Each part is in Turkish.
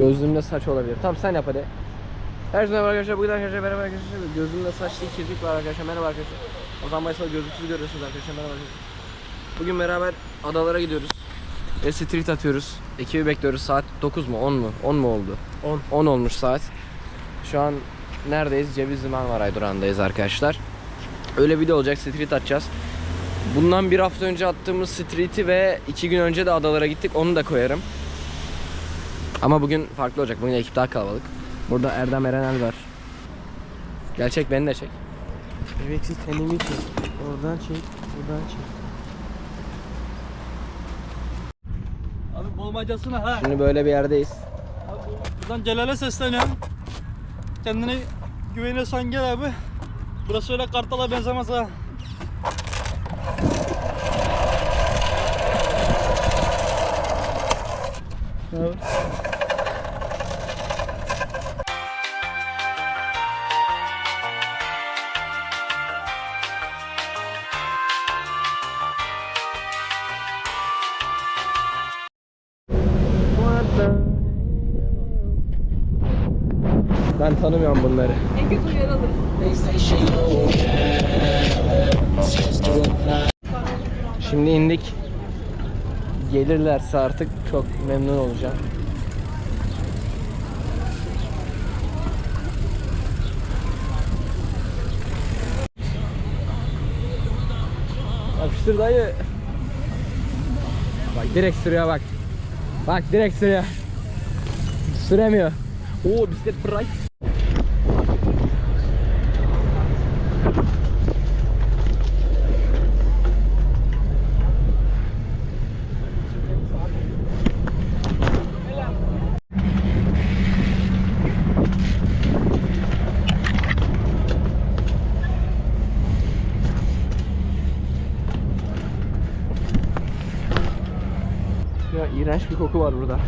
Gözlüğümde saç olabilir. Tamam sen yap hadi. Herkese merhaba arkadaşlar. Bugün arkadaşlar merhaba arkadaşlar. Gözlüğümde saçlı kirpik var arkadaşlar. Merhaba arkadaşlar. O zaman başta gözlüksüz görüyorsunuz arkadaşlar. Merhaba arkadaşlar. Bugün beraber adalara gidiyoruz. Ve street atıyoruz. Ekibi bekliyoruz. Saat 9 mu 10 mu? 10 mu oldu? 10. 10 olmuş saat. Şu an neredeyiz? Cevizli Marmaray durağındayız arkadaşlar. Öyle bir video olacak. Street atacağız. Bundan bir hafta önce attığımız street'i ve iki gün önce de adalara gittik. Onu da koyarım. Ama bugün farklı olacak. Bugün ekip daha kalabalık. Burada Erdem Erenel var. Gel çek beni de çek. Gereksiz kendimi çek. Oradan çek, buradan çek. Abi bulmacasına ha. Şimdi böyle bir yerdeyiz. Abi buradan Celal'e sesleniyorum. Kendine güveniyorsan gel abi. Burası öyle kartala benzemez ha. Abi. Ben tanımıyorum bunları. En kötü uyarı alırız. Şimdi indik. Gelirlerse artık çok memnun olacağım. Yapıştır dayı. Bak direkt sürüyor bak. Bak direkt sürüyor. Süremiyor. Oo bisiklet fırlay. Ya iğrenç bir koku var burada.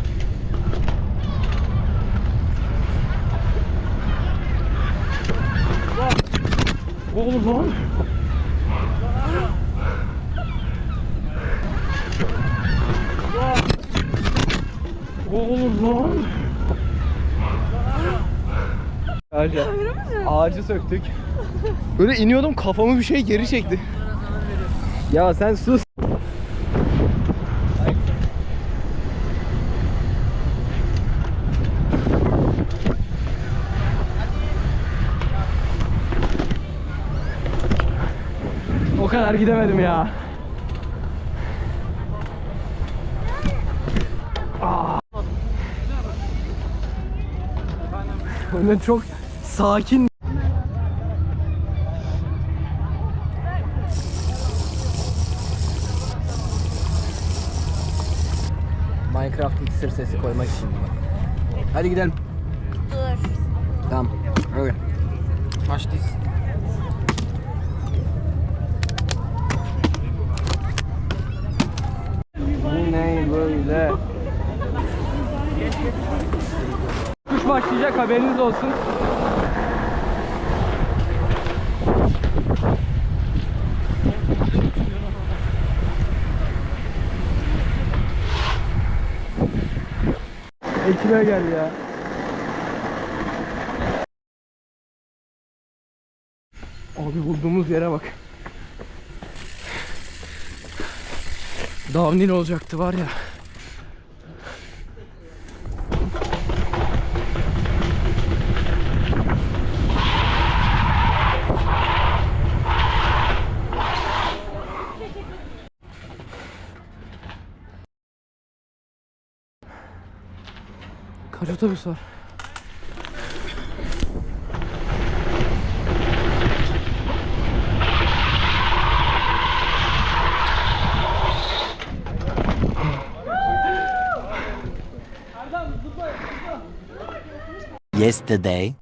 Oğlum lan. Oğlum lan. Ağacı, ağacı söktük. Böyle iniyordum kafamı bir şey geri çekti. Ya sen sus. O kadar gidemedim ya. Aa. Öyle çok sakin. Minecraft iksir sesi koymak için. Hadi gidelim. Dur. Tamam. Öyle. Başlıyız. Ne böyle? Kuş başlayacak haberiniz olsun. Ekibe gel ya. Abi bulduğumuz yere bak. Downhill olacaktı var ya. Kaç otobüs var? Yesterday.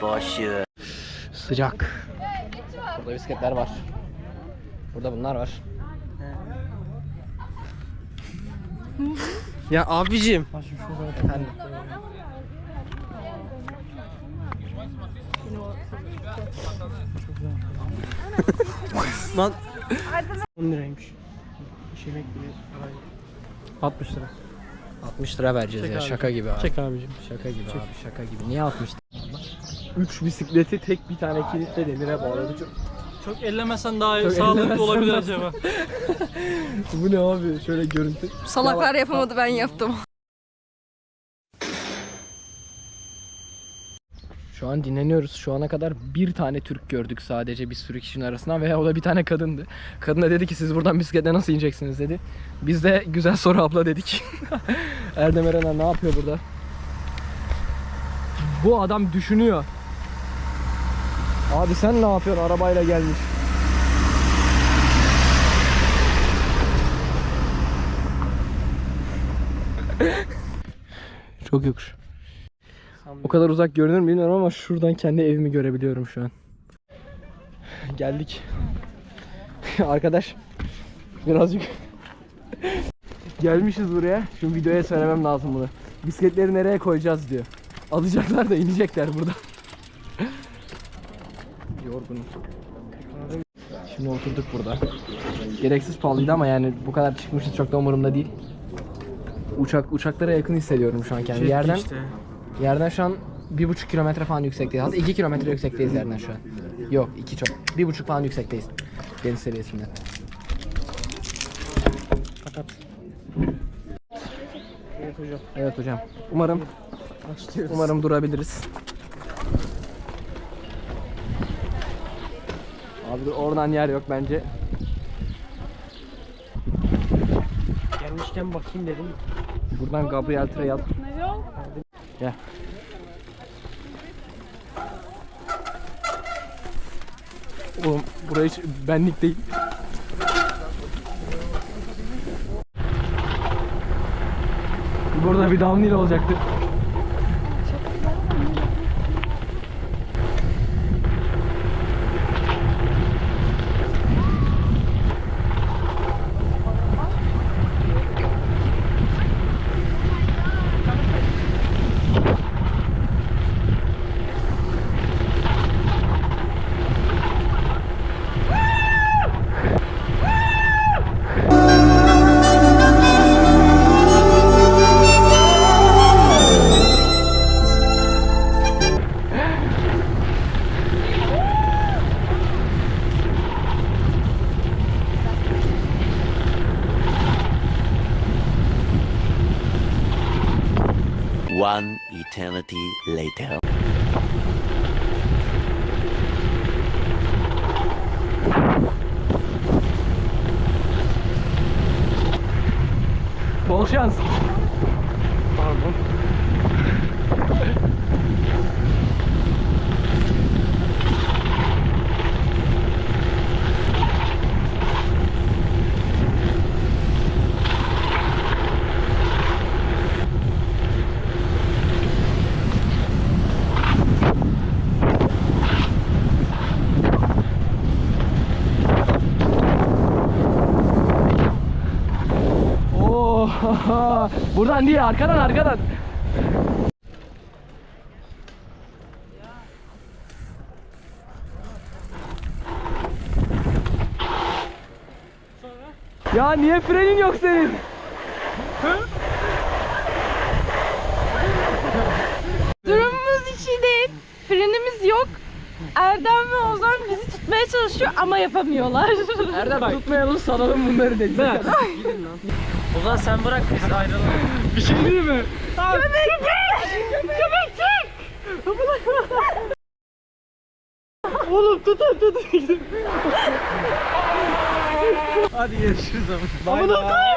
Sure. Sıcak. Burada bisikletler var. Burada bunlar var. Ya abicim. Efendim. Lan. 10 liraymış. İşe bekliyor. 60 lira. 60 lira vereceğiz Çek ya abi. şaka gibi abi. Çek abicim. Şaka gibi abi şaka gibi. Niye 60 3 bisikleti tek bir tane kilitle demire bağladı. Çok... Çok ellemesen daha iyi, Çok sağlıklı ellemesen olabilir daha- acaba. Bu ne abi? Şöyle görüntü. Salaklar yapamadı ben yaptım. Şu an dinleniyoruz. Şu ana kadar bir tane Türk gördük sadece bir sürü kişinin arasından veya o da bir tane kadındı. Kadın da dedi ki siz buradan bisikletle nasıl ineceksiniz dedi. Biz de güzel soru abla dedik. Erdem Erener ne yapıyor burada? Bu adam düşünüyor. Abi sen ne yapıyorsun? Arabayla gelmiş. Çok yokuş. O kadar uzak görünür mü bilmiyorum ama şuradan kendi evimi görebiliyorum şu an. Geldik. Arkadaş birazcık gelmişiz buraya. Şu videoya söylemem lazım bunu. Bisikletleri nereye koyacağız diyor. Alacaklar da inecekler burada. Yorgunum. Şimdi oturduk burada. Gereksiz pahalıydı ama yani bu kadar çıkmışız çok da umurumda değil. Uçak uçaklara yakın hissediyorum şu an kendimi. Yerden Yerden şu an bir buçuk kilometre falan yüksekteyiz. Hatta iki kilometre yüksekteyiz yerden şu an. Yok iki çok. Bir buçuk falan yüksekteyiz. Deniz seviyesinden. Fakat. Evet hocam. Evet hocam. Umarım umarım durabiliriz. Abi oradan yer yok bence. Gelmişken bakayım dedim. Buradan Gabriel Treyal. Gel. Oğlum buraya hiç benlik değil. Burada bir downhill olacaktı. One eternity later. Bol şans. Pardon. Buradan değil arkadan arkadan. Ya niye frenin yok senin? Durumumuz hiç iyi değil. Frenimiz yok. Erdem ve Ozan bizi tutmaya çalışıyor ama yapamıyorlar. Erdem tutmayalım salalım bunları dedi. O zaman sen bırak biz ayrılalım. Bir şey değil mi? Oğlum tutun tutun. Hadi görüşürüz ama. Bay bay.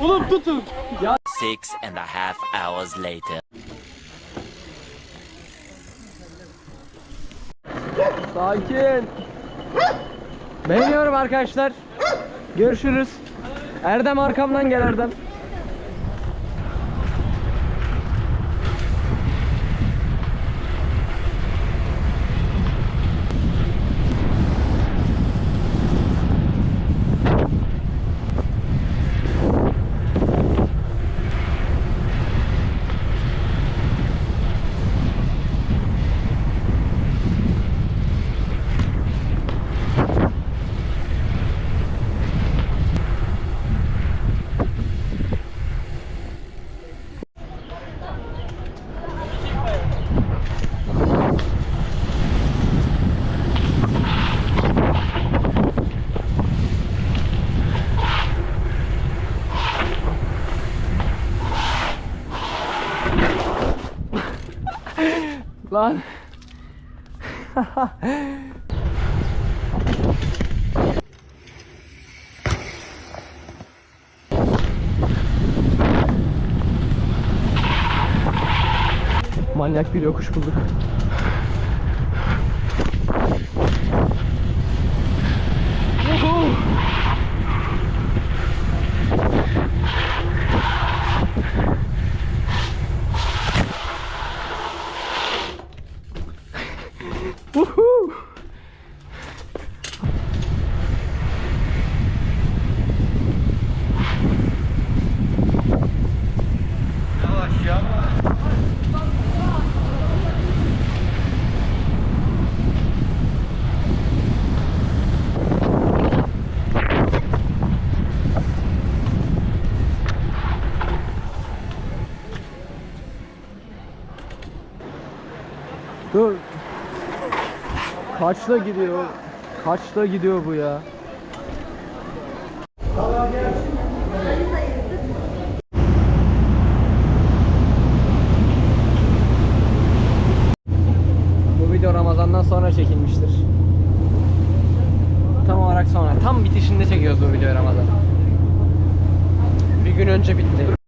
Oğlum tutun. Six and a half hours later. Sakin. Beğeniyorum arkadaşlar. Görüşürüz. Erdem arkamdan gel Erdem. Lan. Manyak bir yokuş bulduk. Dur. Kaçta gidiyor? Kaçta gidiyor bu ya? Bu video Ramazan'dan sonra çekilmiştir. Tam olarak sonra. Tam bitişinde çekiyoruz bu videoyu Ramazan. Bir gün önce bitti.